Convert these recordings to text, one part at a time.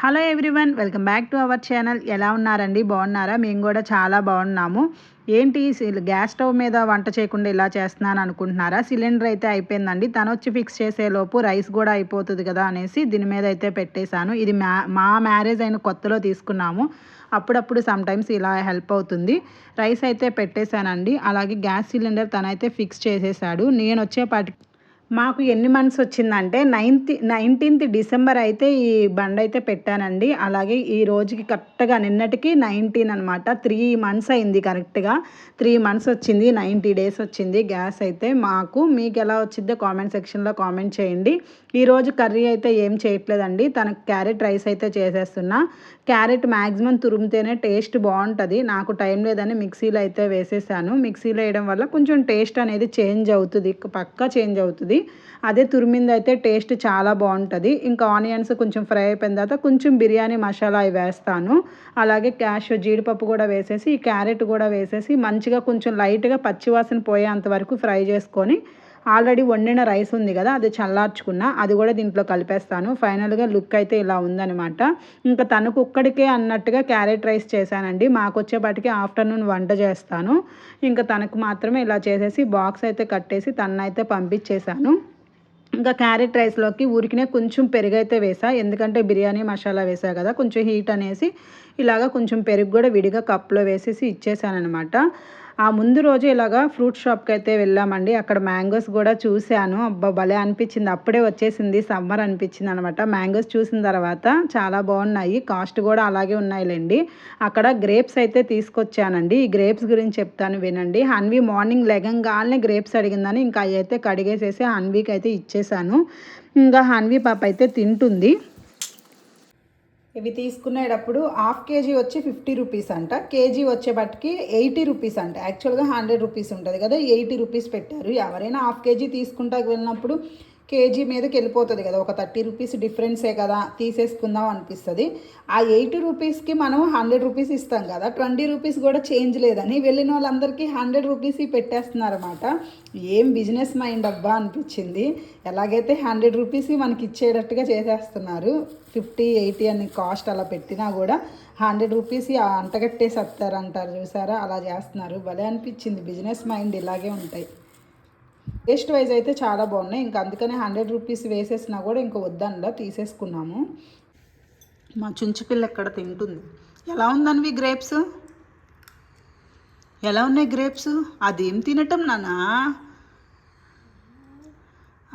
Hello everyone welcome back to our channel. ఎలా ఉన్నారండి? బాగున్నారా? మేము కూడా చాలా బాగున్నాము. ఏంటి? గ్యాస్ స్టవ్ మీద వంట చేయకుండా ఇలా చేస్తున్నాను అనుకుంటున్నారా? సిలిండర్ అయితే అయిపోయిందండి. తను వచ్చి ఫిక్స్ చేసేలోపు రైస్ కూడా అయిపోతుంది కదా అనేసి దీని మీద అయితే పెట్టేశాను. ఇది మా మా మ్యారేజ్ అయిన కొత్తలో తీసుకున్నాము. అప్పుడప్పుడు సమ్టైమ్స్ ఇలా హెల్ప్ అవుతుంది. రైస్ అయితే పెట్టేశానండి. అలాగే గ్యాస్ సిలిండర్ తనైతే ఫిక్స్ చేసేసాడు నేను వచ్చేపాటి మాకు ఎన్ని మంత్స్ వచ్చిందంటే నైన్త్ నైన్టీన్త్ డిసెంబర్ అయితే ఈ బండ్ అయితే పెట్టానండి. అలాగే ఈ రోజుకి కరెక్ట్గా నిన్నటికి నైన్టీన్ అనమాట త్రీ మంత్స్ అయింది కరెక్ట్గా. త్రీ మంత్స్ వచ్చింది నైంటీ డేస్ వచ్చింది గ్యాస్ అయితే మాకు. మీకు ఎలా వచ్చిందో కామెంట్ సెక్షన్లో కామెంట్ చేయండి. ఈరోజు కర్రీ అయితే ఏం చేయట్లేదండి. తనకు క్యారెట్ రైస్ అయితే చేసేస్తున్నా. క్యారెట్ మ్యాక్సిమం తురిమితేనే టేస్ట్ బాగుంటుంది. నాకు టైం లేదని మిక్సీలో అయితే వేసేసాను. మిక్సీలో వేయడం వల్ల కొంచెం టేస్ట్ అనేది చేంజ్ అవుతుంది. పక్కా చేంజ్ అవుతుంది. అదే తురిమింది అయితే టేస్ట్ చాలా బాగుంటుంది. ఇంకా ఆనియన్స్ కొంచెం ఫ్రై అయిపోయిన తర్వాత కొంచెం బిర్యానీ మసాలా అవి వేస్తాను. అలాగే క్యాష్ జీడిపప్పు కూడా వేసేసి ఈ క్యారెట్ కూడా వేసేసి మంచిగా కొంచెం లైట్గా పచ్చివాసన పోయేంత వరకు ఫ్రై చేసుకొని ఆల్రెడీ వండిన రైస్ ఉంది కదా అది చల్లార్చుకున్న అది కూడా దీంట్లో కలిపేస్తాను. ఫైనల్గా లుక్ అయితే ఇలా ఉందనమాట ఇంకా తనకు ఒక్కడికే అన్నట్టుగా క్యారెట్ రైస్ చేశానండి. మాకు వచ్చేపాటికి ఆఫ్టర్నూన్ వంట చేస్తాను. ఇంకా తనకు మాత్రమే ఇలా చేసేసి బాక్స్ అయితే కట్టేసి తన్నైతే పంపించేశాను. ఇంకా క్యారెట్ రైస్లోకి ఊరికినే కొంచెం పెరుగు అయితే వేసా. ఎందుకంటే బిర్యానీ మసాలా వేసా కదా కొంచెం హీట్ అనేసి ఇలాగ కొంచెం పెరుగు కూడా విడిగా కప్లో వేసేసి ఇచ్చేసానమాట ఆ ముందు రోజు ఇలాగా ఫ్రూట్ షాప్కి అయితే వెళ్ళామండి. అక్కడ మ్యాంగోస్ కూడా చూశాను. అబ్బా భలే అనిపించింది. అప్పుడే వచ్చేసింది సమ్మర్ అనిపించింది అనమాట మ్యాంగోస్ చూసిన తర్వాత చాలా బాగున్నాయి. కాస్ట్ కూడా అలాగే ఉన్నాయిలేండి. అక్కడ గ్రేప్స్ అయితే తీసుకొచ్చానండి. ఈ గ్రేప్స్ గురించి చెప్తాను వినండి. హన్వి మార్నింగ్ లెగంగానే గ్రేప్స్ అడిగిందని ఇంకా అవి అయితే కడిగేసేసి హన్వీకి అయితే ఇచ్చేసాను. ఇంకా హన్వీ పాప అయితే తింటుంది. ఇవి తీసుకునేటప్పుడు హాఫ్ కేజీ వచ్చి ఫిఫ్టీ రూపీస్ అంట. కేజీ వచ్చేపటికి ఎయిటీ రూపీస్ అంట. యాక్చువల్గా హండ్రెడ్ రూపీస్ ఉంటుంది కదా ఎయిటీ రూపీస్ పెట్టారు. ఎవరైనా హాఫ్ కేజీ తీసుకుంటా వెళ్ళినప్పుడు కేజీ మీదకి వెళ్ళిపోతుంది కదా. ఒక థర్టీ రూపీస్ డిఫరెన్సే కదా. తీసేసుకుందాం అనిపిస్తుంది. ఆ ఎయిటీ రూపీస్కి మనం హండ్రెడ్ రూపీస్ ఇస్తాం కదా. ట్వంటీ రూపీస్ కూడా చేంజ్ లేదని వెళ్ళిన వాళ్ళందరికీ హండ్రెడ్ రూపీస్ పెట్టేస్తున్నారన్నమాట. ఏం బిజినెస్ మైండ్ అబ్బా అనిపించింది. ఎలాగైతే హండ్రెడ్ రూపీస్ మనకి ఇచ్చేటట్టుగా చేసేస్తున్నారు ఫిఫ్టీ ఎయిటీ అని కాస్ట్ అలా పెట్టినా కూడా హండ్రెడ్ రూపీస్ అంటగట్టేసి వస్తారంటారు చూసారా? అలా చేస్తున్నారు. భలే అనిపించింది. బిజినెస్ మైండ్ ఇలాగే ఉంటాయి. టేస్ట్ వైజ్ అయితే చాలా బాగున్నాయి. ఇంకా అందుకనే హండ్రెడ్ రూపీస్ వేసేసినా కూడా ఇంకా వద్దనలా తీసేసుకున్నాము. మా చుంచు పిల్ల ఎక్కడ తింటుంది? ఎలా ఉందనివి గ్రేప్స్? ఎలా ఉన్నాయి గ్రేప్స్? అదేం తినటం నానా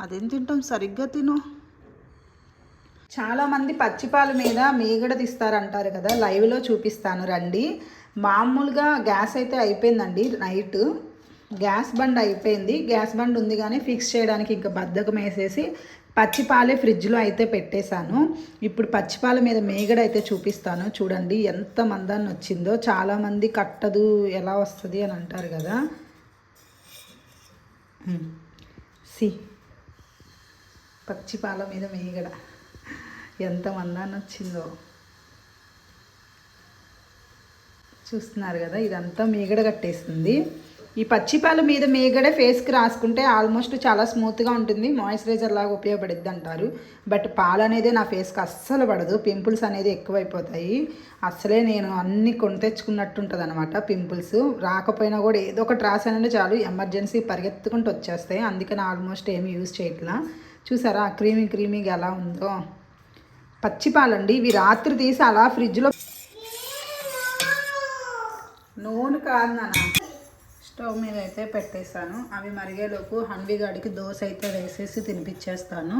అదేం తింటాం? సరిగ్గా తిను. చాలామంది పచ్చిపాల మీద మీగడ తీస్తారంటారు కదా. లైవ్లో చూపిస్తాను. రండి. మామూలుగా గ్యాస్ అయితే అయిపోయిందండి నైట్. గ్యాస్ బండ్ అయిపోయింది. గ్యాస్ బండ్ ఉంది కానీ ఫిక్స్ చేయడానికి ఇంకా బద్ధకం వేసేసి పచ్చిపాలే ఫ్రిడ్జ్లో అయితే పెట్టేశాను. ఇప్పుడు పచ్చిపాల మీద మేగడ అయితే చూపిస్తాను. చూడండి ఎంత మందాన్ని వచ్చిందో. చాలామంది కట్టదు ఎలా వస్తుంది అని అంటారు కదా. సి. పచ్చిపాల మీద మేగడ. ఎంత మందాన్ని వచ్చిందో. చూస్తున్నారు కదా ఇదంతా మీగడ కట్టేసింది. ఈ పచ్చిపాల మీద మీగడ ఫేస్కి రాసుకుంటే ఆల్మోస్ట్ చాలా స్మూత్గా ఉంటుంది. మాయిశ్చరైజర్ లాగా ఉపయోగపడుద్ది అంటారు బట్ పాలు అనేది నా ఫేస్కి అస్సలు పడదు. పింపుల్స్ అనేది ఎక్కువైపోతాయి. అస్సలే నేను అన్ని కొని తెచ్చుకున్నట్టు ఉంటుంది అనమాట పింపుల్స్. రాకపోయినా కూడా ఏదో ఒకటి రాసానంటే చాలు ఎమర్జెన్సీ పరిగెత్తుకుంటూ వచ్చేస్తాయి. అందుకని ఆల్మోస్ట్ ఏమి యూజ్ చేయట్లా. చూసారా క్రీమీ క్రీమీగా ఎలా ఉందో. పచ్చిపాలండి ఇవి రాత్రి తీసి అలా ఫ్రిడ్జ్లో నూనె కాదు నాన్న. స్టవ్ మీద అయితే పెట్టేశాను. అవి మరిగేలోపు హన్విగాడికి దోశ అయితే వేసేసి తినిపించేస్తాను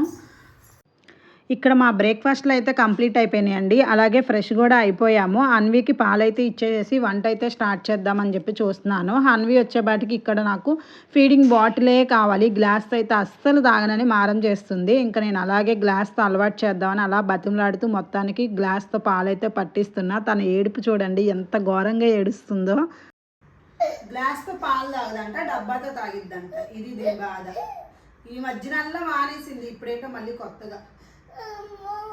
ఇక్కడ మా బ్రేక్ఫాస్ట్లో అయితే కంప్లీట్ అయిపోయినాయండి. అలాగే ఫ్రెష్ కూడా అయిపోయాము. హన్వీకి పాలైతే ఇచ్చేసి వంట అయితే స్టార్ట్ చేద్దామని చెప్పి చూస్తున్నాను. హన్వీ వచ్చేపాటికి ఇక్కడ నాకు ఫీడింగ్ బాటిలే కావాలి. గ్లాస్ అయితే అస్సలు తాగనని మారం చేస్తుంది. ఇంకా నేను అలాగే గ్లాస్తో అలవాటు చేద్దామని అలా బతిమలాడుతూ మొత్తానికి గ్లాస్తో పాలైతే పట్టిస్తున్నా. తన ఏడుపు చూడండి ఎంత ఘోరంగా ఏడుస్తుందో. గ్లాస్తో పాలు తాగదంట డబ్బాతో తాగిద్దంట. ఇది దీని బాధ. ఈ మధ్యనల్లా మానేసింది ఇప్పుడేంటో మళ్ళీ కొత్తగా.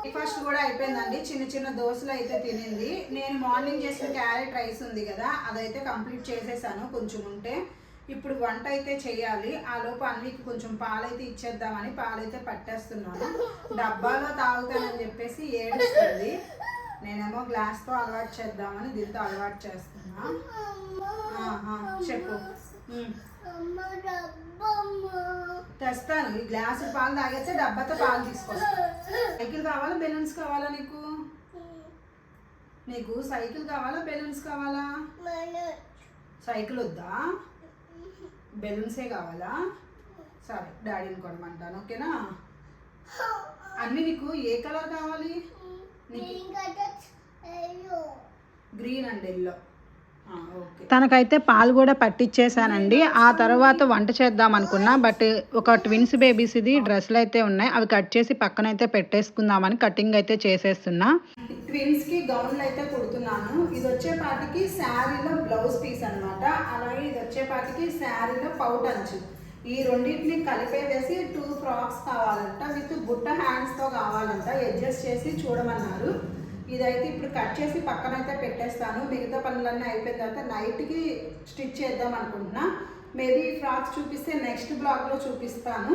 బ్రేక్ఫాస్ట్ కూడా అయిపోయిందండి. చిన్న చిన్న దోశలు అయితే తినింది. నేను మార్నింగ్ చేసిన క్యారెట్ రైస్ ఉంది కదా అదైతే కంప్లీట్ చేసేసాను కొంచెం ఉంటే. ఇప్పుడు వంట అయితే చేయాలి. ఆ లోపు అన్నికి కొంచెం పాలైతే ఇచ్చేద్దామని పాలైతే పట్టేస్తున్నాను. డబ్బాలో తాగుతానని చెప్పేసి ఏడుస్తుంది. నేనేమో గ్లాస్తో అలవాటు చేద్దామని దీంతో అలవాటు చేస్తున్నా. చెప్పు. తెస్తాను. ఈ గ్లాసు పాలు తాగేస్తే డబ్బాతో పాలు తీసుకొస్తాను సైకిల్ కావాలా బెలూన్స్ కావాలా నీకు? నీకు సైకిల్ కావాలా బెలూన్స్ కావాలా? సైకిల్ వద్దా? బెలూన్సే కావాలా? సరే డాడీని కొనమంటాను ఓకేనా? అన్నీ నీకు ఏ కలర్ కావాలి? Green and yellow. తనకైతే పాలు కూడా పట్టించేసానండి ఆ తర్వాత వంట చేద్దాం అనుకున్నా బట్ ఒక ట్విన్స్ బేబీస్ ఇది డ్రెస్సులు అయితే ఉన్నాయి. అవి కట్ చేసి పక్కన అయితే పెట్టేసుకుందామని కటింగ్ అయితే చేసేస్తున్నా. ట్విన్స్కి గౌన్లు అయితే కుడుతున్నాను. ఇది వచ్చేపాటికి శారీలో బ్లౌజ్ పీస్ అన్నమాట అలాగే ఇది వచ్చేపాటికి శారీలో పౌట్ అంచు. ఈ రెండింటిని కలిపేసి టూ ఫ్రాక్స్ కావాలంట. విత్ బుట్ట హ్యాండ్స్తో కావాలంట. అడ్జస్ట్ చేసి చూడమన్నారు. ఇదైతే ఇప్పుడు కట్ చేసి పక్కన అయితే పెట్టేస్తాను. మిగతా పనులన్నీ అయిపోయిన తర్వాత నైట్కి స్టిచ్ చేద్దాం అనుకుంటున్నా. మేబీ ఫ్రాక్స్ చూపిస్తే నెక్స్ట్ బ్లాగ్లో చూపిస్తాను.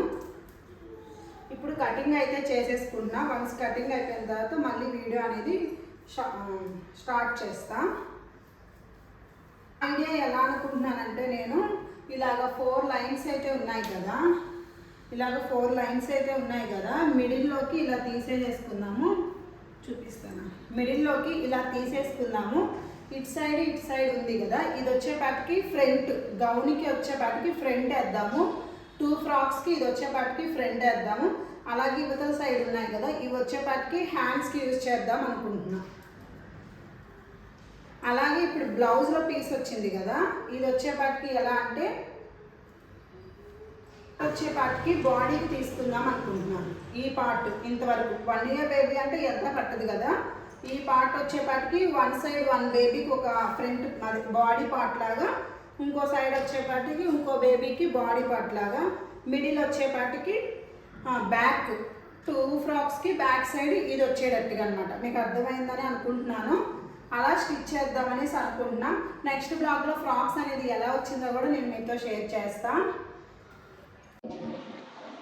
ఇప్పుడు కటింగ్ అయితే చేసేసుకున్నా వన్స్ కటింగ్ అయిపోయిన తర్వాత మళ్ళీ వీడియో అనేది స్టార్ట్ చేస్తా. ఐడియా ఎలా అనుకుంటున్నానంటే నేను ఇలాగ ఫోర్ లైన్స్ అయితే ఉన్నాయి కదా. ఇలాగ ఫోర్ లైన్స్ అయితే ఉన్నాయి కదా. మిడిల్లోకి ఇలా తీసేసేసుకుందాము. చూపిస్తాను. మిడిల్లోకి ఇలా తీసేసుకుందాము. ఇటు సైడ్ ఇటు సైడ్ ఉంది కదా. ఇది వచ్చేపాటికి ఫ్రంట్. గౌన్కి వచ్చేపాటికి ఫ్రంట్ వేద్దాము. టూ ఫ్రాక్స్కి ఇది వచ్చేపాటికి ఫ్రంట్ వేద్దాము. అలాగే ఇవతల సైడ్ ఉన్నాయి కదా. ఇవి వచ్చేపాటికి హ్యాండ్స్కి యూజ్ చేద్దాం అనుకుంటున్నాం. అలాగే ఇప్పుడు బ్లౌజ్లో పీస్ వచ్చింది కదా ఇది వచ్చేపాటికి ఎలా అంటే వచ్చేపాటికి బాడీకి తీసుకుందాం అనుకుంటున్నాను. ఈ పార్ట్ ఇంతవరకు వన్ ఇయర్ బేబీ అంటే ఎంత పట్టదు కదా? ఈ పార్ట్ వచ్చేపాటికి వన్ సైడ్ వన్ బేబీకి ఒక ఫ్రంట్ అది బాడీ పార్ట్ లాగా ఇంకో సైడ్ వచ్చేపాటికి ఇంకో బేబీకి బాడీ పార్ట్ లాగా మిడిల్ వచ్చేపాటికి బ్యాక్ టూ ఫ్రాక్స్కి బ్యాక్ సైడ్ ఇది వచ్చేటట్టుగా అనమాట మీకు అర్థమైందని అనుకుంటున్నాను. అలా స్టిచ్ చేద్దామనేసి అనుకుంటున్నా. నెక్స్ట్ బ్లాగ్లో ఫ్రాక్స్ అనేది ఎలా వచ్చిందో కూడా నేను మీతో షేర్ చేస్తాను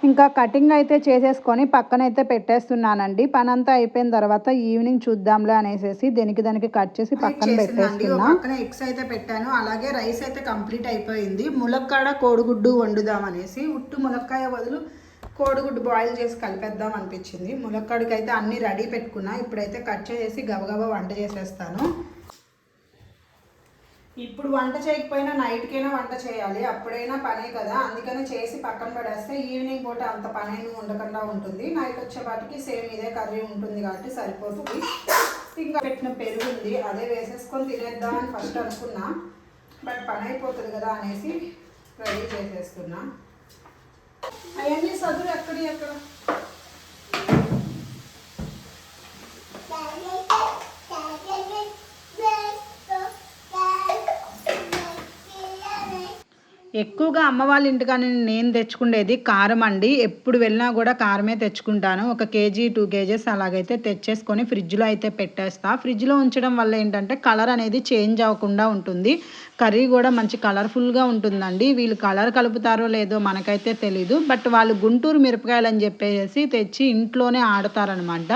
ఇంకా కటింగ్ అయితే చేసేసుకొని పక్కన అయితే పెట్టేస్తున్నానండి. పని అంతా అయిపోయిన తర్వాత ఈవినింగ్ చూద్దాంలే అనేసి దేనికి దానికి కట్ చేసి పక్కన పెట్టేస్తున్నా. పక్కన ఎగ్స్ అయితే పెట్టాను. అలాగే రైస్ అయితే కంప్లీట్ అయిపోయింది. ములక్కాడ కోడిగుడ్డు వండుదాం అనేసి ఉట్టు ములక్కాయ బదులు కోడిగుడ్డు బాయిల్ చేసి కలిపేద్దాం అనిపించింది. ములక్కాడికి అయితే అన్నీ రెడీ పెట్టుకున్నా. ఇప్పుడైతే కట్ చేసి గబగబా వంట చేసేస్తాను. ఇప్పుడు వంట చేయకపోయినా నైట్కైనా వంట చేయాలి. అప్పుడైనా పనే కదా. అందుకనే చేసి పక్కన పడేస్తే ఈవినింగ్ పూట అంత పని ఉండకుండా ఉంటుంది. నైట్ వచ్చేపాటికి సేమ్ ఇదే కర్రీ ఉంటుంది కాబట్టి సరిపోతుంది. ఇంకా పెట్టిన పెరుగు ఉంది. అదే వేసేసుకొని తినేద్దామని ఫస్ట్ అనుకున్నా. బట్ పని అయిపోతుంది కదా అనేసి రెడీ చేసేస్తున్నా. అవన్నీ చదువు ఎక్కడి ఎక్కడ? ఎక్కువగా అమ్మ వాళ్ళ ఇంటికాని నేను తెచ్చుకునేది కారం అండి. ఎప్పుడు వెళ్ళినా కూడా కారమే తెచ్చుకుంటాను. ఒక కేజీ టూ కేజెస్ అలాగైతే తెచ్చేసుకొని ఫ్రిడ్జ్లో అయితే పెట్టేస్తా. ఫ్రిడ్జ్లో ఉంచడం వల్ల ఏంటంటే కలర్ అనేది చేంజ్ అవ్వకుండా ఉంటుంది. కర్రీ కూడా మంచి కలర్ఫుల్గా ఉంటుందండి. వీళ్ళు కలర్ కలుపుతారో లేదో మనకైతే తెలీదు. బట్ వాళ్ళు గుంటూరు మిరపకాయలు అని చెప్పేసి తెచ్చి ఇంట్లోనే ఆడతారనమాట.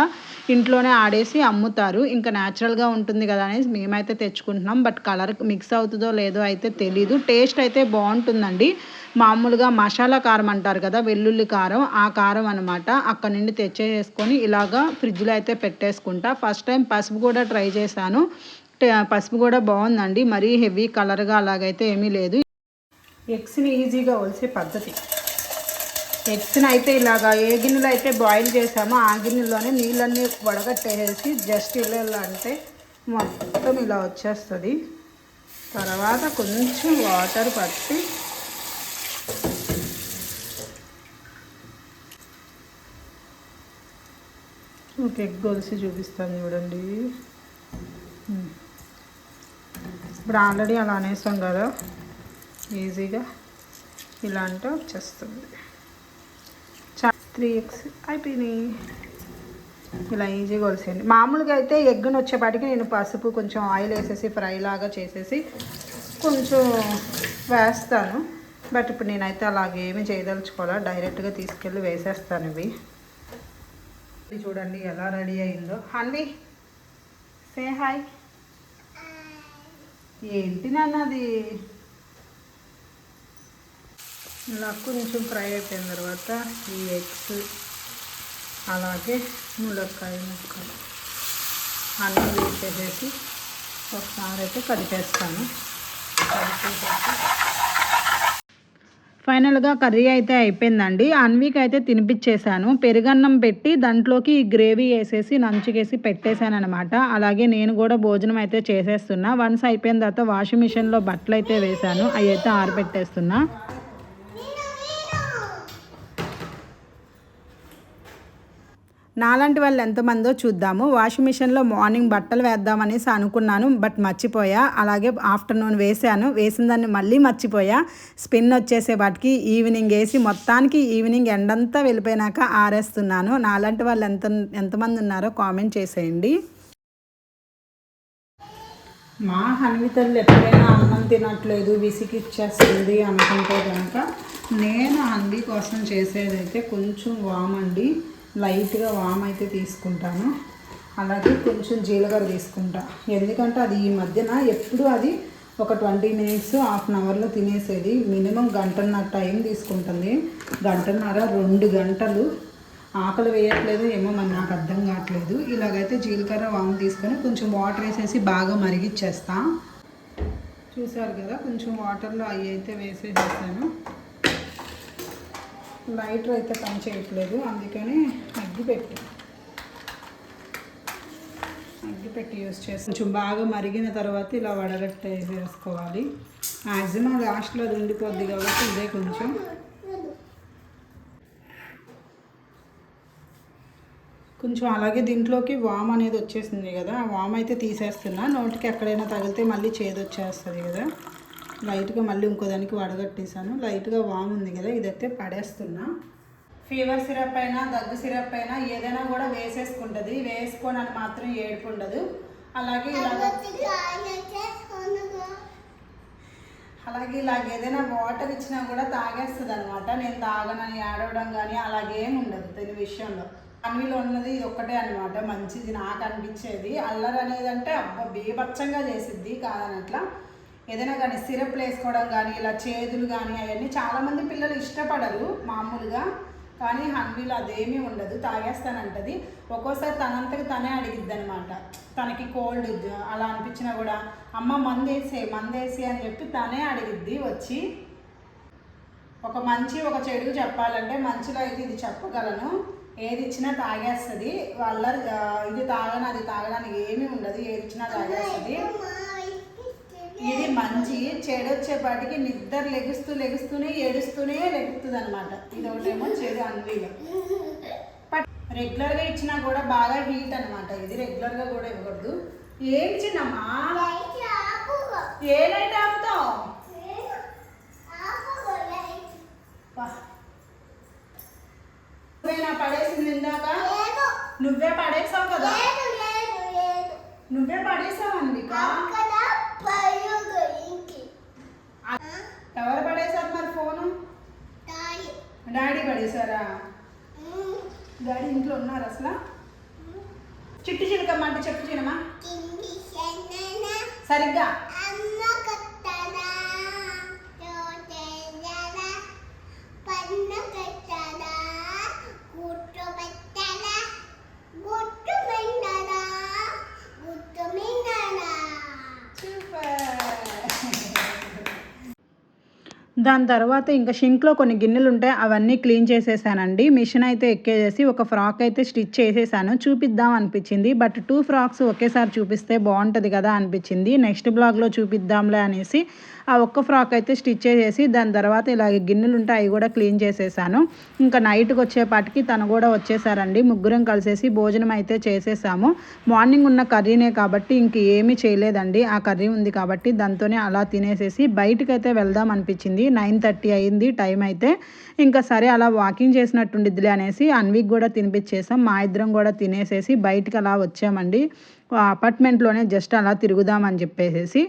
ఇంట్లోనే ఆడేసి అమ్ముతారు. ఇంకా న్యాచురల్గా ఉంటుంది కదా అనేసి మేమైతే తెచ్చుకుంటున్నాం. బట్ కలర్ మిక్స్ అవుతుందో లేదో అయితే తెలీదు. టేస్ట్ అయితే బాగుంటుందండి. మామూలుగా మసాలా కారం అంటారు కదా వెల్లుల్లి కారం ఆ కారం అనమాట అక్కడ నుండి తెచ్చేసుకొని ఇలాగా ఫ్రిడ్జ్లో అయితే పెట్టేసుకుంటా. ఫస్ట్ టైం పసుపు కూడా ట్రై చేశాను. టే- పసుపు కూడా బాగుందండి. మరీ హెవీ కలర్గా అలాగైతే ఏమీ లేదు. ఎగ్స్ని ఈజీగా ఒలిసే పద్ధతి. ఎగ్స్ని అయితే ఇలాగా ఏ గిన్నెలో అయితే బాయిల్ చేసామో ఆ గిన్నెలోనే నీళ్ళన్నీ వడగట్టేసి జస్ట్ ఇలా అంటే మొత్తం ఇలా వచ్చేస్తుంది. తర్వాత కొంచెం వాటర్ పట్టి ఒక ఎగ్ గొలిసి చూపిస్తాను చూడండి. ఇప్పుడు ఆల్రెడీ అలా అనేసాం కదా ఈజీగా ఇలా అంటే వచ్చేస్తుంది. చా త్రీ ఎగ్స్ అయిపోయినాయి. ఇలా ఈజీగా వలిసేయండి మామూలుగా అయితే ఎగ్గును వచ్చేపాటికి నేను పసుపు కొంచెం ఆయిల్ వేసేసి ఫ్రై లాగా చేసేసి కొంచెం వేస్తాను. బట్ ఇప్పుడు నేనైతే అలాగేమీ చేయదలుచుకోవాలా డైరెక్ట్గా తీసుకెళ్ళి వేసేస్తాను ఇవి. ఇది చూడండి ఎలా రెడీ అయిందో. హన్వి సే హాయ్ ఏంటి నాన్నది ఇలా కొంచెం ఫ్రై అయిపోయిన తర్వాత ఈ ఎగ్స్ అలాగే ములక్కాయ ముక్కలు అన్నీ వేసేసేసి ఒకసారి అయితే కడిపేస్తాను కడిపేసేసి ఫైనల్గా కర్రీ అయితే అయిపోయిందండి. అన్వీక్ అయితే తినిపించేశాను. పెరుగన్నం పెట్టి దాంట్లోకి ఈ గ్రేవీ వేసేసి నంచుకేసి పెట్టేశాను అనమాట అలాగే నేను కూడా భోజనం అయితే చేసేస్తున్నా. వన్స్ అయిపోయిన తర్వాత వాషింగ్ మిషన్లో బట్టలు అయితే వేశాను. అవి అయితే ఆరబెట్టేస్తున్నా. నాలాంటి వాళ్ళు ఎంతమందో చూద్దాము. వాషింగ్ మిషన్లో మార్నింగ్ బట్టలు వేద్దామనేసి అనుకున్నాను బట్ మర్చిపోయా. అలాగే ఆఫ్టర్నూన్ వేసాను వేసిన దాన్ని మళ్ళీ మర్చిపోయా. స్పిన్ వచ్చేసే వాటికి ఈవినింగ్ వేసి మొత్తానికి ఈవినింగ్ ఎండంతా వెళ్ళిపోయినాక ఆరేస్తున్నాను. నాలాంటి వాళ్ళు ఎంత ఎంతమంది ఉన్నారో కామెంట్ చేసేయండి. మా హనుమితల్లు ఎప్పుడైనా అన్నం తినట్లేదు విసిగిచ్చేస్తుంది అనుకుంటే కనుక నేను హన్వి కోసం చేసేదైతే కొంచెం వామండి. లైట్గా వామ్ అయితే తీసుకుంటాను. అలాగే కొంచెం జీలకర్ర తీసుకుంటా. ఎందుకంటే అది ఈ మధ్యన ఎప్పుడు అది ఒక ట్వంటీ మినిట్స్ హాఫ్ అన్ అవర్లో తినేసేది. మినిమం గంటన్నర టైం తీసుకుంటుంది. గంటన్నర రెండు గంటలు. ఆకలి వేయట్లేదు ఏమో మరి నాకు అర్థం కావట్లేదు. ఇలాగైతే జీలకర్ర వాము తీసుకొని కొంచెం వాటర్ వేసేసి బాగా మరిగిచ్చేస్తా. చూసారు కదా కొంచెం వాటర్లో అవి అయితే వేసేసేసాను. లైటర్ అయితే పని చేయట్లేదు. అందుకని అగ్గి పెట్టి. అగ్గి పెట్టి యూస్ చేసి కొంచెం బాగా మరిగిన తర్వాత ఇలా వడగట్టే వేసుకోవాలి. మ్యాక్సిమం లాస్ట్లో అది ఉండిపోద్ది కాబట్టి ఇదే కొంచెం. కొంచెం అలాగే దీంట్లోకి వామ్ అనేది వచ్చేసింది కదా. ఆ వామ్ అయితే తీసేస్తున్నా. నోటికి ఎక్కడైనా తగిలితే మళ్ళీ చేదు వచ్చేస్తుంది కదా. లైట్గా మళ్ళీ ఇంకో దానికి వడగట్టేసాను లైట్గా వామ్ ఉంది కదా ఇదైతే పడేస్తున్నా. ఫీవర్ సిరప్ అయినా దగ్గు సిరప్ అయినా ఏదైనా కూడా వేసేసుకుంటుంది. వేసుకోనని మాత్రం ఏడుపు ఉండదు అలాగే ఇలాగ అలాగే ఇలాగ ఏదైనా వాటర్ ఇచ్చినా కూడా తాగేస్తుంది అనమాట నేను తాగనని ఏడవడం కానీ అలాగేం ఉండదు దీని విషయంలో. అన్విలో ఉన్నది ఇది ఒక్కటే అనమాట మంచిది నాకు అనిపించేది. అల్లరి అనేది అంటే అబ్బా బీభత్సంగా చేసిద్ది కాదనట్లా. ఏదైనా కానీ సిరప్లు వేసుకోవడం కానీ ఇలా చేదులు కానీ అవన్నీ చాలామంది పిల్లలు ఇష్టపడరు మామూలుగా. కానీ హన్వీలో అదేమీ ఉండదు. తాగేస్తానంటది. ఒక్కోసారి తనంతకి తనే అడిగిద్ది అనమాట తనకి కోల్డ్ అలా అనిపించినా కూడా అమ్మ మందేసే మందేసి అని చెప్పి తనే అడిగిద్ది వచ్చి. ఒక మంచి ఒక చెడు చెప్పాలంటే మంచిలో అయితే ఇది చెప్పగలను. ఏది ఇచ్చినా తాగేస్తుంది. వాళ్ళ ఇది తాగని అది తాగడానికి ఏమీ ఉండదు. ఏది ఇచ్చినా తాగేస్తుంది. ఇది మంచి చెడు వచ్చేపాటికి నిద్ర లెగుస్తూ లెగుస్తూనే ఏడుస్తూనే లెగుస్తుంది అనమాట ఇది ఒకటేమో చెడు అన్వీలో. బట్ రెగ్యులర్గా ఇచ్చినా కూడా బాగా హీట్ అనమాట ఇది రెగ్యులర్గా కూడా ఇవ్వకూడదు. ఏం చిన్నమ్మా ఏ లైట్ ఆపుతావు? నువ్వేనా పడేసింది ఇందాక? నువ్వే పడేసావు కదా? నువ్వే పడేసావు అన్విక? ఎవరు పడేశారు మరి ఫోను? డాడీ పడేశారా? డాడీ ఇంట్లో ఉన్నారు అసలు? చిట్టి చిలకమ్మ అంటే చెప్పు చిన్నమా సరిగ్గా? దాని తర్వాత ఇంకా షింక్లో కొన్ని గిన్నెలు ఉంటాయి అవన్నీ క్లీన్ చేసేసానండి. మిషన్ అయితే ఎక్కేసేసి ఒక ఫ్రాక్ అయితే స్టిచ్ చేసేసాను. చూపిద్దాం అనిపించింది. బట్ టూ ఫ్రాక్స్ ఒకేసారి చూపిస్తే బాగుంటుంది కదా అనిపించింది. నెక్స్ట్ బ్లాగ్లో చూపిద్దాంలే అనేసి ఆ ఒక్క ఫ్రాక్ అయితే స్టిచ్ చేసేసి దాని తర్వాత ఇలాగ గిన్నెలు ఉంటే అవి కూడా క్లీన్ చేసేసాను. ఇంకా నైట్కి వచ్చేపాటికి తను కూడా వచ్చేసారండి. ముగ్గురం కలిసేసి భోజనం అయితే చేసేసాము. మార్నింగ్ ఉన్న కర్రీనే కాబట్టి ఇంక ఏమీ చేయలేదండి. ఆ కర్రీ ఉంది కాబట్టి దాంతోనే అలా తినేసేసి బయటకైతే అయితే వెళ్దాం అనిపించింది. నైన్ థర్టీ అయింది టైం అయితే. ఇంకా సరే అలా వాకింగ్ చేసినట్టుండిద్దిలే అనేసి అన్విక్ కూడా తినిపించేసాం మా ఇద్దరం కూడా తినేసేసి బయటకు అలా వచ్చామండి. అపార్ట్మెంట్లోనే జస్ట్ అలా తిరుగుదామని చెప్పేసి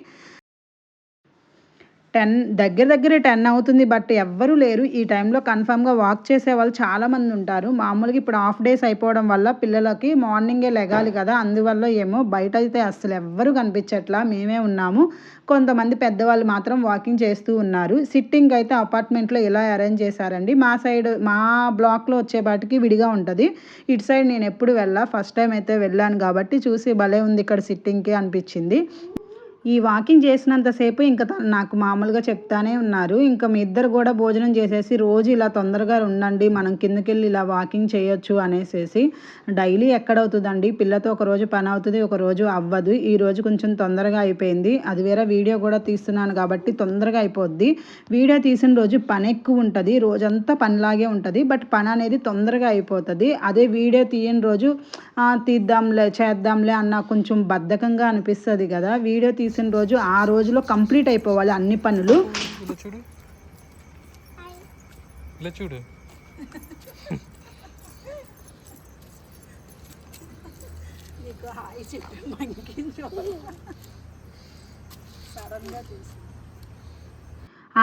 టెన్ దగ్గర దగ్గర టెన్ అవుతుంది బట్ ఎవ్వరూ లేరు. ఈ టైంలో కన్ఫామ్గా వాక్ చేసే వాళ్ళు చాలామంది ఉంటారు. మామూలుగా ఇప్పుడు హాఫ్ డేస్ అయిపోవడం వల్ల పిల్లలకి మార్నింగే లెగాలి కదా. అందువల్ల ఏమో బయట అయితే అసలు ఎవ్వరూ కనిపించట్లా. మేమే ఉన్నాము. కొంతమంది పెద్దవాళ్ళు మాత్రం వాకింగ్ చేస్తూ ఉన్నారు. సిట్టింగ్ అయితే అపార్ట్మెంట్లో ఇలా అరేంజ్ చేశారండి. మా సైడ్ మా బ్లాక్లో వచ్చేపాటికి విడిగా ఉంటుంది. ఇటు సైడ్ నేను ఎప్పుడు వెళ్ళా? ఫస్ట్ టైం అయితే వెళ్ళాను కాబట్టి చూసి భలే ఉంది ఇక్కడ సిట్టింగ్కి అనిపించింది. ఈ వాకింగ్ చేసినంతసేపు ఇంకా తను నాకు మామూలుగా చెప్తానే ఉన్నారు. ఇంకా మీ ఇద్దరు కూడా భోజనం చేసేసి రోజు ఇలా తొందరగా ఉండండి మనం కిందకెళ్ళి ఇలా వాకింగ్ చేయొచ్చు అనేసేసి డైలీ ఎక్కడవుతుందండి? పిల్లతో ఒక రోజు పని అవుతుంది ఒక రోజు అవ్వదు. ఈ రోజు కొంచెం తొందరగా అయిపోయింది. అది వేరే వీడియో కూడా తీస్తున్నాను కాబట్టి తొందరగా అయిపోద్ది. వీడియో తీసిన రోజు పని ఎక్కువ ఉంటుంది రోజంతా పనిలాగే ఉంటుంది బట్ పని అనేది తొందరగా అయిపోతుంది. అదే వీడియో తీయని రోజు తీద్దాంలే చేద్దాంలే అన్న కొంచెం బద్ధకంగా అనిపిస్తుంది కదా. వీడియో తీసిన రోజు ఆ రోజులో కంప్లీట్ అయిపోవాలి అన్ని పనులు. ఇలా చూడు. ఇలా చూడు.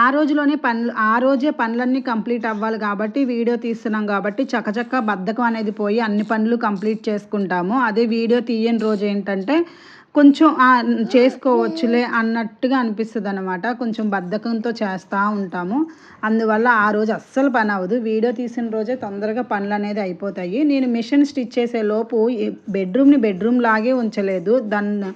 ఆ రోజులోనే పనులు ఆ రోజే పనులన్నీ కంప్లీట్ అవ్వాలి కాబట్టి వీడియో తీస్తున్నాం కాబట్టి చకచక్క బద్ధకం అనేది పోయి అన్ని పనులు కంప్లీట్ చేసుకుంటాము. అదే వీడియో తీయని రోజు ఏంటంటే కొంచెం చేసుకోవచ్చులే అన్నట్టుగా అనిపిస్తుంది అనమాట కొంచెం బద్ధకంతో చేస్తూ ఉంటాము. అందువల్ల ఆ రోజు అస్సలు పని అవ్వదు. వీడియో తీసిన రోజే తొందరగా పనులు అనేది అయిపోతాయి. నేను మిషన్ స్టిచ్ చేసే లోపు ఈ బెడ్రూమ్ని బెడ్రూమ్ లాగే ఉంచలేదు. దాన్ని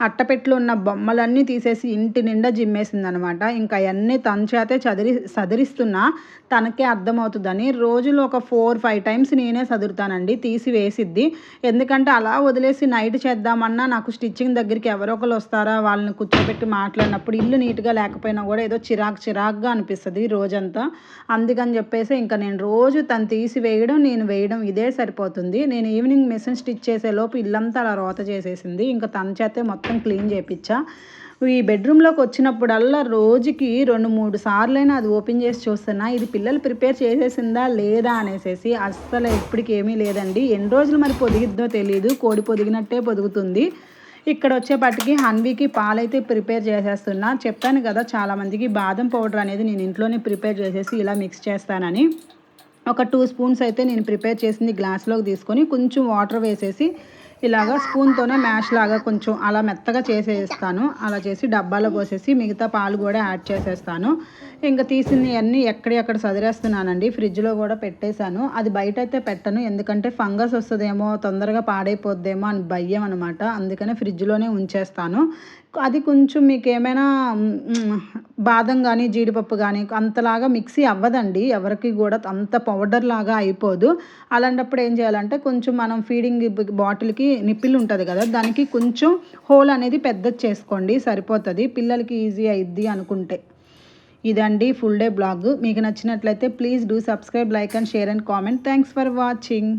అట్టపెట్లు ఉన్న బొమ్మలన్నీ తీసేసి ఇంటి నిండా జిమ్మేసిందనమాట. ఇంకా అవన్నీ తన చేతే చదిరి సదిరిస్తున్నా తనకే అర్థమవుతుందని రోజులో ఒక ఫోర్ ఫైవ్ టైమ్స్ నేనే సదురుతానండి తీసి వేసిద్ది. ఎందుకంటే అలా వదిలేసి నైట్ చేద్దామన్నా నాకు స్టిచ్చింగ్ దగ్గరికి ఎవరో ఒకరు వస్తారా వాళ్ళని కూర్చోబెట్టి మాట్లాడినప్పుడు ఇల్లు నీట్గా లేకపోయినా కూడా ఏదో చిరాకు చిరాకుగా అనిపిస్తుంది రోజంతా. అందుకని చెప్పేసి ఇంకా నేను రోజు తను తీసి వేయడం నేను వేయడం ఇదే సరిపోతుంది. నేను ఈవినింగ్ మెషిన్ స్టిచ్ చేసేలోపు ఇల్లంతా అలా రోత చేసేసింది. ఇంకా తన చేతే మొత్తం మొత్తం క్లీన్ చేయించా ఈ బెడ్రూమ్లోకి వచ్చినప్పుడల్లా రోజుకి రెండు మూడు సార్లైనా అది ఓపెన్ చేసి చూస్తున్నా. ఇది పిల్లలు ప్రిపేర్ చేసేసిందా లేదా అనేసి అస్సలు ఎప్పటికి ఏమీ లేదండి. ఎన్ని రోజులు మరి పొదిగిద్దో తెలియదు కోడి పొదిగినట్టే పొదుగుతుంది. ఇక్కడ వచ్చేపాటికి హన్వీకి పాలైతే ప్రిపేర్ చేసేస్తున్నా. చెప్పాను కదా చాలామందికి బాదం పౌడర్ అనేది నేను ఇంట్లోనే ప్రిపేర్ చేసేసి ఇలా మిక్స్ చేస్తానని. ఒక టూ స్పూన్స్ అయితే నేను ప్రిపేర్ చేసింది గ్లాస్లోకి తీసుకొని కొంచెం వాటర్ వేసేసి ఇలాగా స్పూన్తోనే మ్యాష్ లాగా కొంచెం అలా మెత్తగా చేసేస్తాను. అలా చేసి డబ్బాలో పోసేసి మిగతా పాలు కూడా యాడ్ చేసేస్తాను. ఇంకా తీసింది అన్నీ ఎక్కడెక్కడ సదిరేస్తున్నానండి. ఫ్రిడ్జ్లో కూడా పెట్టేశాను. అది బయట అయితే పెట్టను. ఎందుకంటే ఫంగస్ వస్తుందేమో తొందరగా పాడైపోద్దేమో అని భయం అనమాట అందుకనే ఫ్రిడ్జ్లోనే ఉంచేస్తాను. అది కొంచెం మీకు ఏమైనా బాదం కానీ జీడిపప్పు కానీ అంతలాగా మిక్సీ అవ్వదండి. ఎవరికి కూడా అంత పౌడర్ లాగా అయిపోదు. అలాంటప్పుడు ఏం చేయాలంటే కొంచెం మనం ఫీడింగ్ బాటిల్కి నిప్పిల్ ఉంటుంది కదా దానికి కొంచెం హోల్ అనేది పెద్దది చేసుకోండి. సరిపోతుంది. పిల్లలకి ఈజీ అయిద్ది అనుకుంటే. ఇదండి ఫుల్ డే బ్లాగ్. మీకు నచ్చినట్లయితే please do subscribe like and share and comment. Thanks for watching.